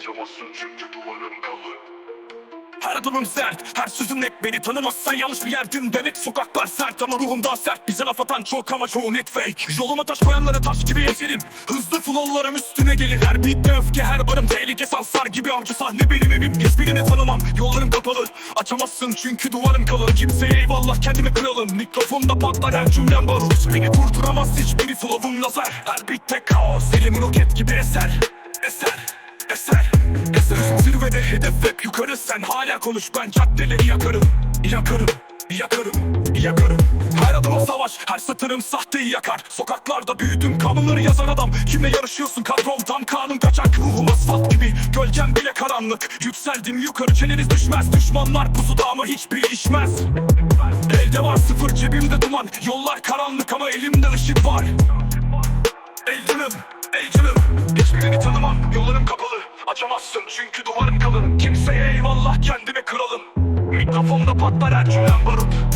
Açamazsın çünkü duvarım kalın. Her adımım sert, her sözüm net. Beni tanımazsan yanlış bir yerdin demek. Sokaklar sert ama ruhum daha sert. Bize laf atan çok ama çoğu net fake. Yoluma taş koyanlara taş gibi ezerim. Hızlı flowlarım üstüne gelir. Her beatte öfke her barım tehlike sansar gibi Avcı sahne benim evim. Hiçbirini tanımam. Yollarım kapalı. Açamazsın çünkü duvarım kalın Kimseye eyvallah kendimi kralım Mikrofonda patlar her cümlem barut Beni durduramaz hiçbiri flowum lazer. Her beatte kaos elim roket gibi Eser. Eser, eser Zirvede hedef hep yukarı. Sen hala konuş ben caddeleri yakarım. Yakarım, yakarım, yakarım. Her adıma savaş, her satırım sahteyi yakar. Sokaklarda büyüdüm kanunları yazan adam. Kimle yarışıyorsun? Kadrondan kanun kaçak. Ruhum asfalt gibi, gölgem bile karanlık. Yükseldim yukarı çeneniz düşmez. Düşmanlar pusuda ama hiçbir işmez Elde var sıfır cebimde duman. Yollar karanlık ama elimde ışık var. Ey canım, ey canım. Hiçbirini tanımam, yollarım kapalı Açamazsın çünkü duvarım kalın. Kimseye eyvallah kendime kralım Mikrofonda patlar her cümlem barut